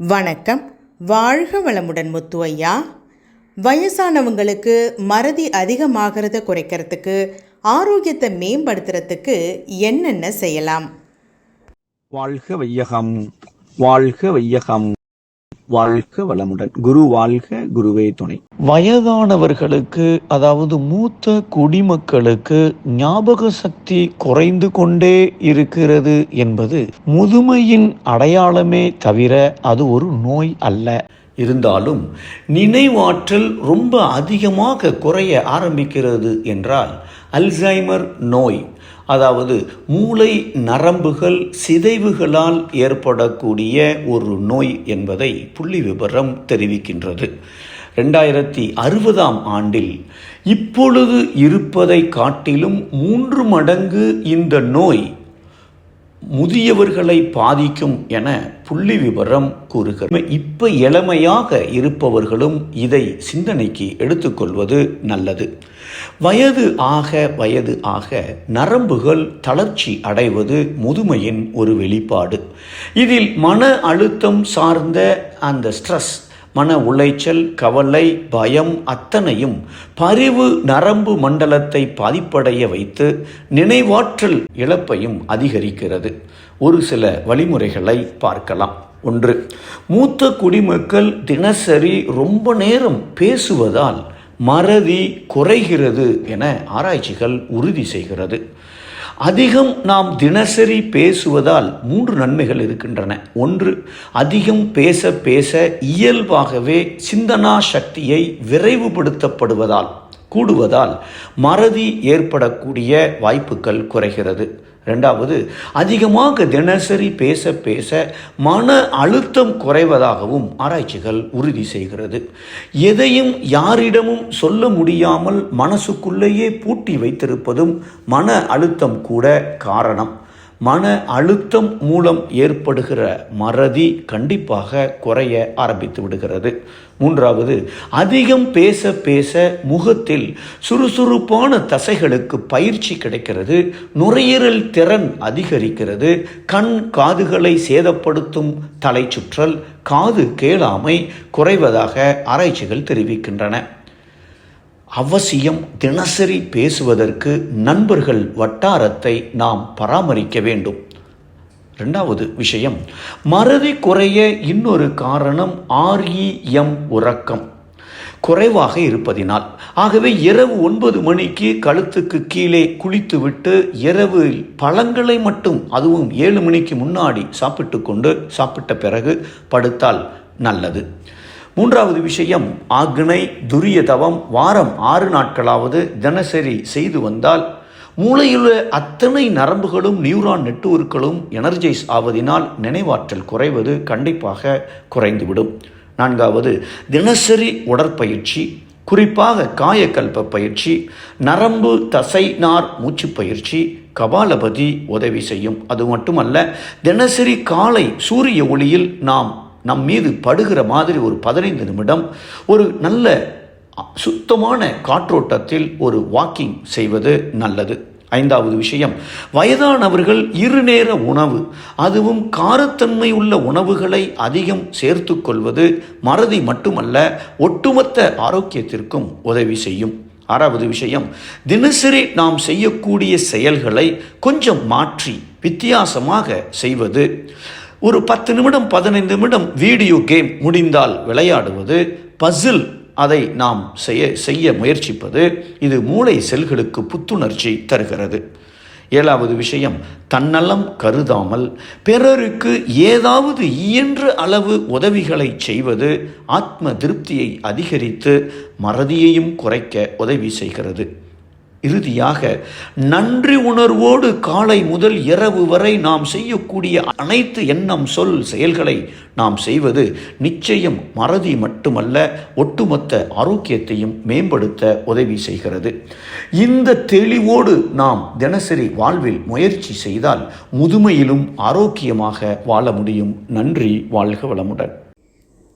வணக்கம். வாழ்க வளமுடன் முத்து ஐயா வயசானவங்களுக்கு மறதி அதிகமாகிறத குறைக்கிறதுக்கு ஆரோக்கியத்தை மேம்படுத்துறதுக்கு என்னென்ன செய்யலாம்? வாழ்க வையகம். வாழ்க வையகம். வாழ்க வளமுடன். குரு வாழ்க குருவே துணை. வயதானவர்களுக்கு அதாவது மூத்த குடிமக்களுக்கு ஞாபக சக்தி குறைந்து கொண்டே இருக்கிறது என்பது முதுமையின் அடையாளமே தவிர அது ஒரு நோய் அல்ல. இருந்தாலும் நினைவாற்றல் ரொம்ப அதிகமாக குறைய ஆரம்பிக்கிறது என்றால் அல்சைமர் நோய் அதாவது மூளை நரம்புகள் சிதைவுகளால் ஏற்படக்கூடிய ஒரு நோய் என்பதை புள்ளி விபரம் தெரிவிக்கின்றது. ரெண்டாயிரத்தி அறுபதாம் ஆண்டில் இப்பொழுது இருப்பதை காட்டிலும் மூன்று மடங்கு இந்த நோய் முதியவர்களை பாதிக்கும் என புள்ளி விவரம் கூறுகிறது. இப்ப இளமையாக இருப்பவர்களும் இதை சிந்தனைக்கு எடுத்துக்கொள்வது நல்லது. வயது ஆக வயது ஆக நரம்புகள் தளர்ச்சி அடைவது முதுமையின் ஒரு வெளிப்பாடு. இதில் மன அழுத்தம் சார்ந்த அந்த ஸ்ட்ரெஸ் மன உளைச்சல் கவலை பயம் அத்தனையும் பரிவு நரம்பு மண்டலத்தை பாதிப்படைய வைத்து நினைவாற்றல் இழப்பையும் அதிகரிக்கிறது. ஒரு சில வழிமுறைகளை பார்க்கலாம். ஒன்று மூத்த குடிமக்கள் தினசரி ரொம்ப நேரம் பேசுவதால் மறதி குறைகிறது என ஆராய்ச்சிகள் உறுதி செய்கிறது. அதிகம் நாம் தினசரி பேசுவதால் மூன்று நன்மைகள் இருக்கின்றன. ஒன்று அதிகம் பேச பேச இயல்பாகவே சிந்தனா சக்தியை விரைவுபடுத்தப்படுவதால் கூடுவதால் மறதி ஏற்படக்கூடிய வாய்ப்புகள் குறைகிறது. ரெண்டாவது அதிகமாக தினசரி பேச பேச மன அழுத்தம் குறைவதாகவும் ஆராய்ச்சிகள் உறுதி செய்கிறது. எதையும் யாரிடமும் சொல்ல முடியாமல் மனசுக்குள்ளேயே பூட்டி வைத்திருப்பதும் மன அழுத்தம் கூட காரணம். மன அழுத்தம் மூலம் ஏற்படுகிற மறதி கண்டிப்பாக குறைய ஆரம்பித்து விடுகிறது. மூன்றாவது அதிகம் பேச பேச முகத்தில் சுறுசுறுப்பான தசைகளுக்கு பயிற்சி கிடைக்கிறது. நுரையீரல் திறன் அதிகரிக்கிறது. கண் காதுகளை சேதப்படுத்தும் தலை சுற்றல் காது கேளாமை குறைவதாக ஆராய்ச்சிகள் தெரிவிக்கின்றன. அவசியம் தினசரி பேசுவதற்கு நண்பர்கள் வட்டாரத்தை நாம் பராமரிக்க வேண்டும். ரெண்டாவது விஷயம் மறதி குறைய இன்னொரு காரணம் ஆர்இஎம் உறக்கம். குறைவாக இருப்பதினால் ஆகவே இரவு ஒன்பது மணிக்கு கழுத்துக்கு கீழே குளித்துவிட்டு இரவு பழங்களை மட்டும் அதுவும் ஏழு மணிக்கு முன்னாடி சாப்பிட்டு கொண்டு சாப்பிட்ட பிறகு படுத்தால் நல்லது. மூன்றாவது விஷயம் ஆக்னை துரிய தவம் வாரம் ஆறு நாட்களாவது தினசரி செய்து வந்தால் மூளையில் அத்தனை நரம்புகளும் நியூரான் நெட்வொர்க்களும் எனர்ஜைஸ் ஆவதினால் நினைவாற்றல் குறைவது கண்டிப்பாக குறைந்துவிடும். நான்காவது தினசரி உடற்பயிற்சி குறிப்பாக காயக்கல்ப பயிற்சி நரம்பு தசை நார் மூச்சு பயிற்சி கபாலபதி உதவி செய்யும். அது மட்டுமல்ல தினசரி காலை சூரிய ஒளியில் நாம் நம் மீது படுகிற மாதிரி ஒரு பதினைந்து நிமிடம் ஒரு நல்ல சுத்தமான காற்றோட்டத்தில் ஒரு வாக்கிங் செய்வது நல்லது. ஐந்தாவது விஷயம் வயதானவர்கள் இருநேர உணவு அதுவும் காரத்தன்மை உள்ள உணவுகளை அதிகம் சேர்த்து கொள்வது மறதி மட்டுமல்ல ஒட்டுமொத்த ஆரோக்கியத்திற்கும் உதவி செய்யும். ஆறாவது விஷயம் தினசரி நாம் செய்யக்கூடிய செயல்களை கொஞ்சம் மாற்றி வித்தியாசமாக செய்வது. ஒரு பத்து நிமிடம் பதினைந்து நிமிடம் வீடியோ கேம் முடிந்தால் விளையாடுவது பசில் அதை நாம் செய்ய செய்ய முயற்சிப்பது இது மூளை செல்களுக்கு புத்துணர்ச்சி தருகிறது. ஏழாவது விஷயம் தன்னலம் கருதாமல் பிறருக்கு ஏதாவது இயன்ற அளவு உதவிகளை செய்வது ஆத்ம திருப்தியை அதிகரித்து மறதியையும் குறைக்க உதவி செய்கிறது. இறுதியாக நன்றி உணர்வோடு காலை முதல் இரவு வரை நாம் செய்யக்கூடிய அனைத்து எண்ணம் சொல் செயல்களை நாம் செய்வது நிச்சயம் மறதி மட்டுமல்ல ஒட்டுமொத்த ஆரோக்கியத்தையும் மேம்படுத்த உதவி செய்கிறது. இந்த தெளிவோடு நாம் தினசரி வாழ்வில் முயற்சி செய்தால் முதுமையிலும் ஆரோக்கியமாக வாழ முடியும். நன்றி வாழ்க வளமுடன்.